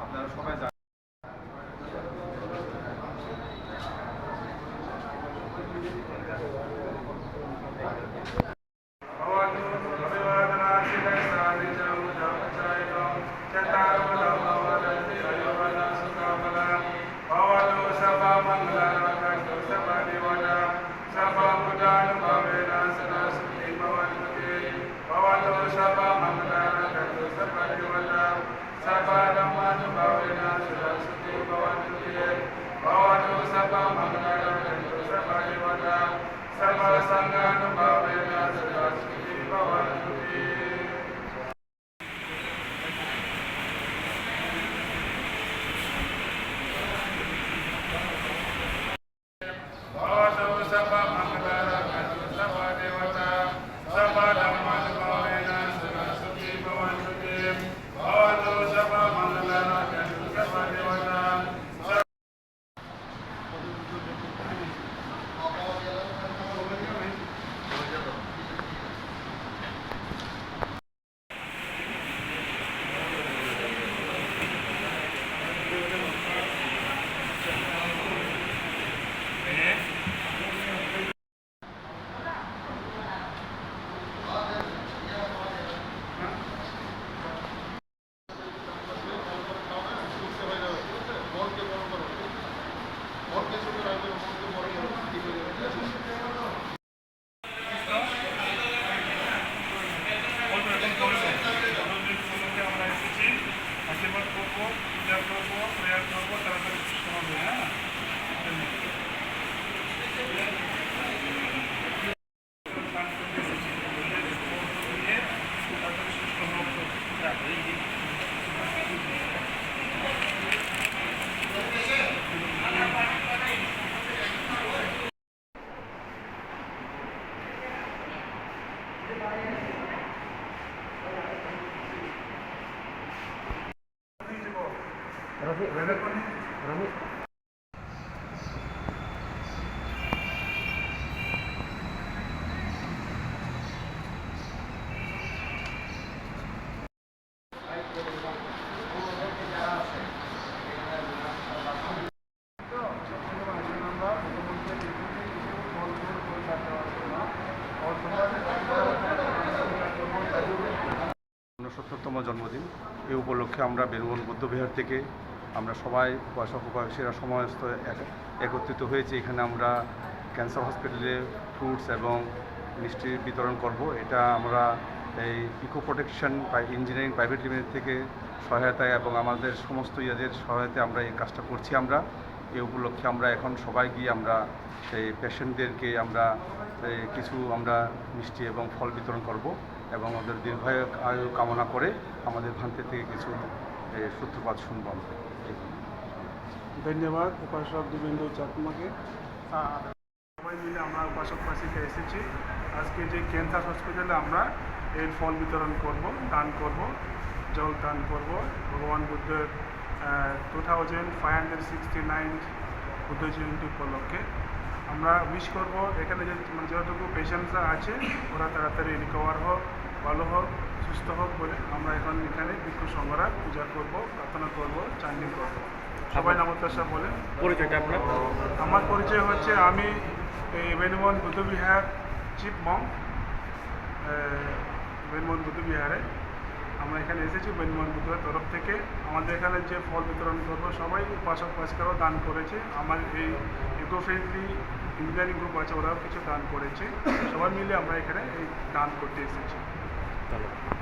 আপনারা সবাই জানেন Sarva Apo. ঊনসত্তরতম জন্মদিন। এই উপলক্ষে আমরা বেরুবন বৌদ্ধবিহার থেকে আমরা সবাই উপাসক উপাসীরা সমস্ত এক- একত্রিত হয়েছে, এখানে আমরা ক্যান্সার হসপিটালে ফ্রুটস এবং মিষ্টি বিতরণ করব। এটা আমরা এই eco protection engineering private limited থেকে সহায়তায় এবং আমাদের সমস্ত ইয়াদের সহায়তায় আমরা এই কাজটা করছি আমরা। এই উপলক্ষে আমরা এখন সবাই গিয়ে আমরা সেই পেশেন্টদেরকে আমরা কিছু আমরা মিষ্টি এবং ফল বিতরণ করব এবং ওদের দীর্ঘায়ু কামনা করে আমাদের ভ্রান্তি থেকে কিছু সূত্রপাত এই। ধন্যবাদ, উপাসক দেবেন্দ্র চাকমাকে সবাই মিলে আমরা উপাসক পাশিতে এসেছি। আজকে যে ক্যান্সার হসপিটালে আমরা এর ফল বিতরণ করব, দান করব, জল দান করব। ভগবান বুদ্ধের two thousand five hundred sixty nine Buddha Jayanti উপলক্ষে। আমরা উইশ করব এখানে যে মানে যতটুকু পেশেন্টসরা আছে, ওরা তাড়াতাড়ি রিকভার হোক, ভালো হোক। সুস্থ হোক বলে আমরা এখন এখানে ভিক্ষু সংঘরা পূজা করব প্রার্থনা করব চান্ডিং করব। সবাই নমস্কার বলে পরিচয়টা আপনার? আমার পরিচয় হচ্ছে আমি এই বেনুমন বুদ্ধবিহার চিফ মং বেনুমন বুদ্ধবিহারে। আমরা এখানে এসেছি বেনুমন বুদ্ধের তরফ থেকে। আমাদের এখানে যে ফল বিতরণ করব সবাই উপাসক উপাসিকারাও দান করেছে। আমার এই ইকো ফ্রেন্ডলি ইঞ্জিনিয়ারিং গ্রুপ আছে ওরাও কিছু দান করেছে। সবাই মিলে আমরা এখানে এই দান করতে এসেছি। ধন্যবাদ।